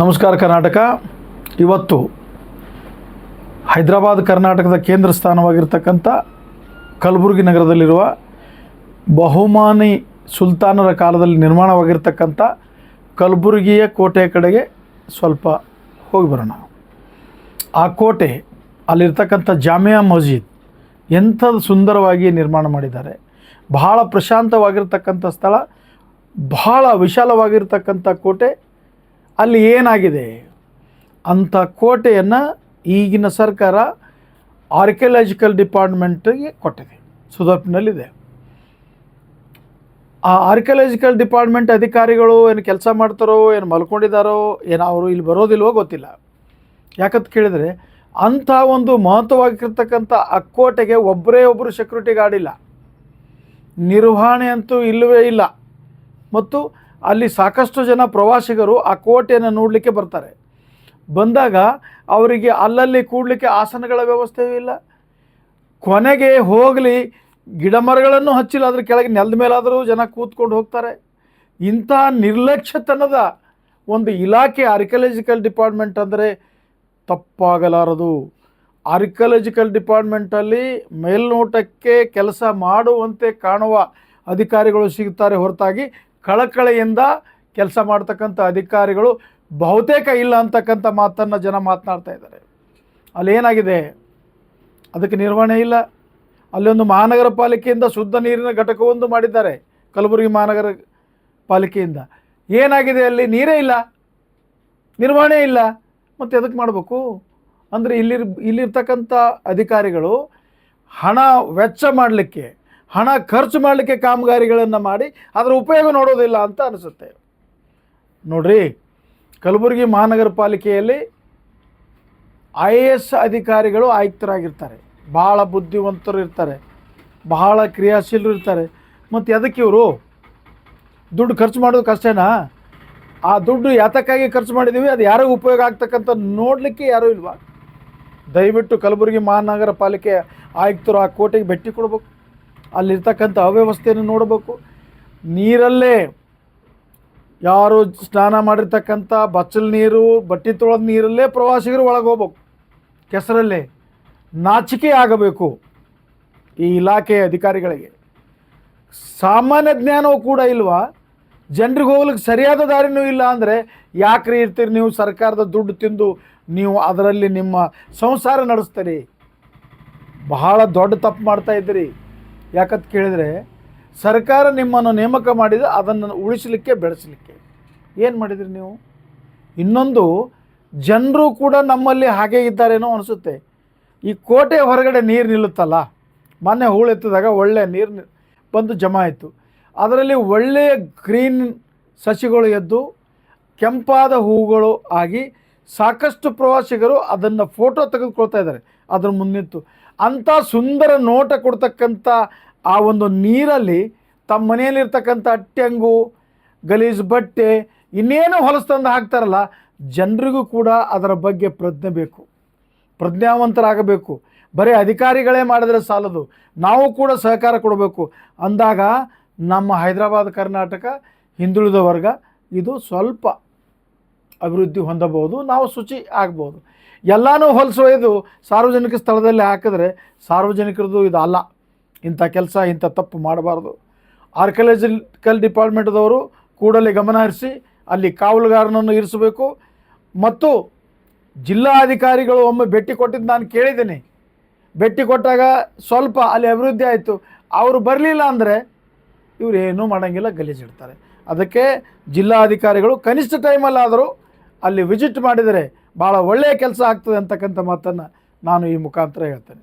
ನಮಸ್ಕಾರ ಕರ್ನಾಟಕ. ಇವತ್ತು ಹೈದರಾಬಾದ್ ಕರ್ನಾಟಕದ ಕೇಂದ್ರ ಸ್ಥಾನವಾಗಿರ್ತಕ್ಕಂಥ ಕಲಬುರಗಿ ನಗರದಲ್ಲಿರುವ ಬಹುಮಾನಿ ಸುಲ್ತಾನರ ಕಾಲದಲ್ಲಿ ನಿರ್ಮಾಣವಾಗಿರ್ತಕ್ಕಂಥ ಕಲಬುರಗಿಯ ಕೋಟೆಯ ಕಡೆಗೆ ಸ್ವಲ್ಪ ಹೋಗಿ ಬರೋಣ. ಆ ಕೋಟೆ ಅಲ್ಲಿರ್ತಕ್ಕಂಥ ಜಾಮಿಯಾ ಮಸ್ಜಿದ್ ಎಂಥದ್ದು ಸುಂದರವಾಗಿ ನಿರ್ಮಾಣ ಮಾಡಿದ್ದಾರೆ. ಬಹಳ ಪ್ರಶಾಂತವಾಗಿರ್ತಕ್ಕಂಥ ಸ್ಥಳ, ಬಹಳ ವಿಶಾಲವಾಗಿರ್ತಕ್ಕಂಥ ಕೋಟೆ. ಅಲ್ಲಿ ಏನಾಗಿದೆ? ಅಂಥ ಕೋಟೆಯನ್ನು ಈಗಿನ ಸರ್ಕಾರ ಆರ್ಕಿಯಲಾಜಿಕಲ್ ಡಿಪಾರ್ಟ್ಮೆಂಟಿಗೆ ಕೊಟ್ಟಿದೆ. ಸುದರ್ಪಿನಲ್ಲಿದೆ. ಆ ಆರ್ಕಿಯಲಾಜಿಕಲ್ ಡಿಪಾರ್ಟ್ಮೆಂಟ್ ಅಧಿಕಾರಿಗಳು ಏನು ಕೆಲಸ ಮಾಡ್ತಾರೋ, ಏನು ಮಲ್ಕೊಂಡಿದ್ದಾರೋ ಏನು ಅವರು ಇಲ್ಲಿ ಬರೋದಿಲ್ವೋ ಗೊತ್ತಿಲ್ಲ. ಯಾಕಂತ ಕೇಳಿದರೆ, ಅಂಥ ಒಂದು ಮಹತ್ವವಾಗಿರ್ತಕ್ಕಂಥ ಆ ಕೋಟೆಗೆ ಒಬ್ಬರೇ ಒಬ್ಬರು ಸೆಕ್ಯೂರಿಟಿ ಗಾರ್ಡ್ ಇಲ್ಲ. ನಿರ್ವಹಣೆ ಅಂತೂ ಇಲ್ಲವೇ ಇಲ್ಲ. ಮತ್ತು ಅಲ್ಲಿ ಸಾಕಷ್ಟು ಜನ ಪ್ರವಾಸಿಗರು ಆ ಕೋಟೆಯನ್ನು ನೋಡಲಿಕ್ಕೆ ಬರ್ತಾರೆ. ಬಂದಾಗ ಅವರಿಗೆ ಅಲ್ಲಲ್ಲಿ ಕೂಡಲಿಕ್ಕೆ ಆಸನಗಳ ವ್ಯವಸ್ಥೆಯೂ ಇಲ್ಲ. ಕೊನೆಗೆ ಹೋಗಲಿ, ಗಿಡ ಮರಗಳನ್ನು ಹಚ್ಚಿಲ್ಲ ಅದ್ರ ಕೆಳಗೆ ನೆಲದ ಮೇಲಾದರೂ ಜನ ಕೂತ್ಕೊಂಡು ಹೋಗ್ತಾರೆ. ಇಂಥ ನಿರ್ಲಕ್ಷ್ಯತನದ ಒಂದು ಇಲಾಖೆ ಆರ್ಕಿಯಾಲಜಿಕಲ್ ಡಿಪಾರ್ಟ್ಮೆಂಟ್ ಅಂದರೆ ತಪ್ಪಾಗಲಾರದು. ಆರ್ಕಿಯಾಲಜಿಕಲ್ ಡಿಪಾರ್ಟ್ಮೆಂಟಲ್ಲಿ ಮೇಲ್ನೋಟಕ್ಕೆ ಕೆಲಸ ಮಾಡುವಂತೆ ಕಾಣುವ ಅಧಿಕಾರಿಗಳು ಸಿಗ್ತಾರೆ ಹೊರತಾಗಿ ಕಳಕಳೆಯಿಂದ ಕೆಲಸ ಮಾಡ್ತಕ್ಕಂಥ ಅಧಿಕಾರಿಗಳು ಬಹುತೇಕ ಇಲ್ಲ ಅಂತಕ್ಕಂಥ ಮಾತನ್ನು ಜನ ಮಾತನಾಡ್ತಾ ಇದ್ದಾರೆ. ಅಲ್ಲೇನಾಗಿದೆ? ಅದಕ್ಕೆ ನಿರ್ವಹಣೆ ಇಲ್ಲ. ಅಲ್ಲೊಂದು ಮಹಾನಗರ ಪಾಲಿಕೆಯಿಂದ ಶುದ್ಧ ನೀರಿನ ಘಟಕವೊಂದು ಮಾಡಿದ್ದಾರೆ, ಕಲಬುರಗಿ ಮಹಾನಗರ ಪಾಲಿಕೆಯಿಂದ. ಏನಾಗಿದೆ ಅಲ್ಲಿ? ನೀರೇ ಇಲ್ಲ. ನಿರ್ವಹಣೆ ಇಲ್ಲ. ಮತ್ತು ಎದಕ್ಕೆ ಮಾಡಬೇಕು? ಅಂದರೆ ಇಲ್ಲಿರ್, ಇಲ್ಲಿರ್ತಕ್ಕಂಥ ಅಧಿಕಾರಿಗಳು ಹಣ ವೆಚ್ಚ ಮಾಡಲಿಕ್ಕೆ ಹಣ ಖರ್ಚು ಮಾಡಲಿಕ್ಕೆ ಕಾಮಗಾರಿಗಳನ್ನು ಮಾಡಿ ಅದರ ಉಪಯೋಗ ನೋಡೋದಿಲ್ಲ ಅಂತ ಅನಿಸುತ್ತೆ. ನೋಡ್ರಿ, ಕಲಬುರಗಿ ಮಹಾನಗರ ಪಾಲಿಕೆಯಲ್ಲಿ ಐ ಎ ಎಸ್ ಅಧಿಕಾರಿಗಳು ಆಯುಕ್ತರಾಗಿರ್ತಾರೆ. ಭಾಳ ಬುದ್ಧಿವಂತರು ಇರ್ತಾರೆ. ಬಹಳ ಕ್ರಿಯಾಶೀಲರು ಇರ್ತಾರೆ. ಮತ್ತು ಅದಕ್ಕೆ ಇವರು? ದುಡ್ಡು ಖರ್ಚು ಮಾಡೋದು ಕಷ್ಟನಾ ಆ ದುಡ್ಡು ಯಾತಕ್ಕಾಗಿ ಖರ್ಚು ಮಾಡಿದ್ದೀವಿ ಅದು ಯಾರಿಗೂ ಉಪಯೋಗ ಆಗ್ತಕ್ಕಂಥ ನೋಡಲಿಕ್ಕೆ ಯಾರೂ ಇಲ್ವಾ? ದಯವಿಟ್ಟು ಕಲಬುರಗಿ ಮಹಾನಗರ ಪಾಲಿಕೆ ಆಯುಕ್ತರು ಆ ಕೋಟೆಗೆ ಭೇಟಿ ಕೊಡಬೇಕು. ಅಲ್ಲಿರ್ತಕ್ಕಂಥ ಅವ್ಯವಸ್ಥೆಯನ್ನು ನೋಡಬೇಕು. ನೀರಲ್ಲೇ ಯಾರು ಸ್ನಾನ ಮಾಡಿರ್ತಕ್ಕಂಥ ಬಚ್ಚಲ್ ನೀರು, ಬಟ್ಟೆ ತೊಳೆದ ನೀರಲ್ಲೇ ಪ್ರವಾಸಿಗರು ಒಳಗೆ ಹೋಗ್ಬೇಕು ಕೆಸರಲ್ಲೇ ನಾಚಿಕೆ ಆಗಬೇಕು ಈ ಇಲಾಖೆಯ ಅಧಿಕಾರಿಗಳಿಗೆ. ಸಾಮಾನ್ಯ ಜ್ಞಾನವೂ ಕೂಡ ಇಲ್ವಾ? ಜನರಿಗೆ ಹೋಗ್ಲಿಕ್ಕೆ ಸರಿಯಾದ ದಾರಿನೂ ಇಲ್ಲ ಅಂದರೆ ಯಾಕ್ರಿ ಇರ್ತೀರಿ ನೀವು ಸರ್ಕಾರದ ದುಡ್ಡು ತಿಂದು ನೀವು ಅದರಲ್ಲಿ ನಿಮ್ಮ ಸಂಸಾರ ನಡೆಸ್ತೀರಿ? ಬಹಳ ದೊಡ್ಡ ತಪ್ಪು ಮಾಡ್ತಾ ಇದ್ದೀರಿ. ಯಾಕಂತ ಕೇಳಿದರೆ, ಸರ್ಕಾರ ನಿಮ್ಮನ್ನು ನೇಮಕ ಮಾಡಿದ ಅದನ್ನು ಉಳಿಸಲಿಕ್ಕೆ ಬೆಳೆಸಲಿಕ್ಕೆ. ಏನು ಮಾಡಿದ್ರಿ ನೀವು? ಇನ್ನೊಂದು, ಜನರು ಕೂಡ ನಮ್ಮಲ್ಲಿ ಹಾಗೆ ಇದ್ದಾರೇನೋ ಅನಿಸುತ್ತೆ. ಈ ಕೋಟೆ ಹೊರಗಡೆ ನೀರು ನಿಲ್ಲುತ್ತಲ್ಲ, ಮೊನ್ನೆ ಹೂಳೆತ್ತಿದಾಗ ಒಳ್ಳೆಯ ನೀರು ಬಂದು ಜಮಾ ಆಯಿತು. ಅದರಲ್ಲಿ ಒಳ್ಳೆಯ ಗ್ರೀನ್ ಸಸಿಗಳು ಎದ್ದು, ಕೆಂಪಾದ ಹೂಗಳು ಆಗಿ ಸಾಕಷ್ಟು ಪ್ರವಾಸಿಗರು ಅದನ್ನು ಫೋಟೋ ತೆಗೆದುಕೊಳ್ತಾ ಇದ್ದಾರೆ. ಅದ್ರ ಮುಂದಿತ್ತು. ಅಂಥ ಸುಂದರ ನೋಟ ಕೊಡ್ತಕ್ಕಂಥ ಆ ಒಂದು ನೀರಲ್ಲಿ ತಮ್ಮ ಮನೆಯಲ್ಲಿರ್ತಕ್ಕಂಥ ಅಟ್ಟೆಂಗು, ಗಲೀಜು ಬಟ್ಟೆ, ಇನ್ನೇನು ಹೊಲಸು ತಂದು ಹಾಕ್ತಾರಲ್ಲ, ಜನರಿಗೂ ಕೂಡ ಅದರ ಬಗ್ಗೆ ಪ್ರಜ್ಞೆ ಬೇಕು. ಪ್ರಜ್ಞಾವಂತರಾಗಬೇಕು. ಬರೀ ಅಧಿಕಾರಿಗಳೇ ಮಾಡಿದರೆ ಸಾಲದು. ನಾವು ಕೂಡ ಸಹಕಾರ ಕೊಡಬೇಕು. ಅಂದಾಗ ನಮ್ಮ ಹೈದರಾಬಾದ್, ಕರ್ನಾಟಕ, ಹಿಂದುಳಿದ ವರ್ಗ, ಇದು ಸ್ವಲ್ಪ ಅಭಿವೃದ್ಧಿ ಹೊಂದಬಹುದು, ನಾವು ಶುಚಿ ಆಗ್ಬೋದು ಎಲ್ಲನೂ ಹೊಲಿಸೋದು ಸಾರ್ವಜನಿಕ ಸ್ಥಳದಲ್ಲಿ ಹಾಕಿದ್ರೆ ಸಾರ್ವಜನಿಕರದು ಇದು ಅಲ್ಲ ಇಂಥ ಕೆಲಸ, ಇಂಥ ತಪ್ಪು ಮಾಡಬಾರ್ದು. ಆರ್ಕಿಯಾಲಜಿಕಲ್ ಡಿಪಾರ್ಟ್ಮೆಂಟ್ದವರು ಕೂಡಲೇ ಗಮನ ಹರಿಸಿ ಅಲ್ಲಿ ಕಾವಲುಗಾರನನ್ನು ಇರಿಸಬೇಕು. ಮತ್ತು ಜಿಲ್ಲಾಧಿಕಾರಿಗಳು ಒಮ್ಮೆ ಭೇಟಿ ಕೊಟ್ಟಿದ್ದು ನಾನು ಕೇಳಿದ್ದೀನಿ. ಭೇಟಿ ಕೊಟ್ಟಾಗ ಸ್ವಲ್ಪ ಅಲ್ಲಿ ಅಭಿವೃದ್ಧಿ ಆಯಿತು. ಅವರು ಬರಲಿಲ್ಲ ಅಂದರೆ ಇವರು ಏನೂ ಮಾಡೋಂಗಿಲ್ಲ ಗಲೀಜಿಡ್ತಾರೆ ಅದಕ್ಕೆ ಜಿಲ್ಲಾಧಿಕಾರಿಗಳು ಕನಿಷ್ಠ ಟೈಮಲ್ಲಾದರೂ ಅಲ್ಲಿ ವಿಸಿಟ್ ಮಾಡಿದರೆ ಭಾಳ ಒಳ್ಳೆಯ ಕೆಲಸ ಆಗ್ತದೆ ಅಂತಕ್ಕಂಥ ಮಾತನ್ನು ನಾನು ಈ ಮುಖಾಂತರ ಹೇಳ್ತೇನೆ.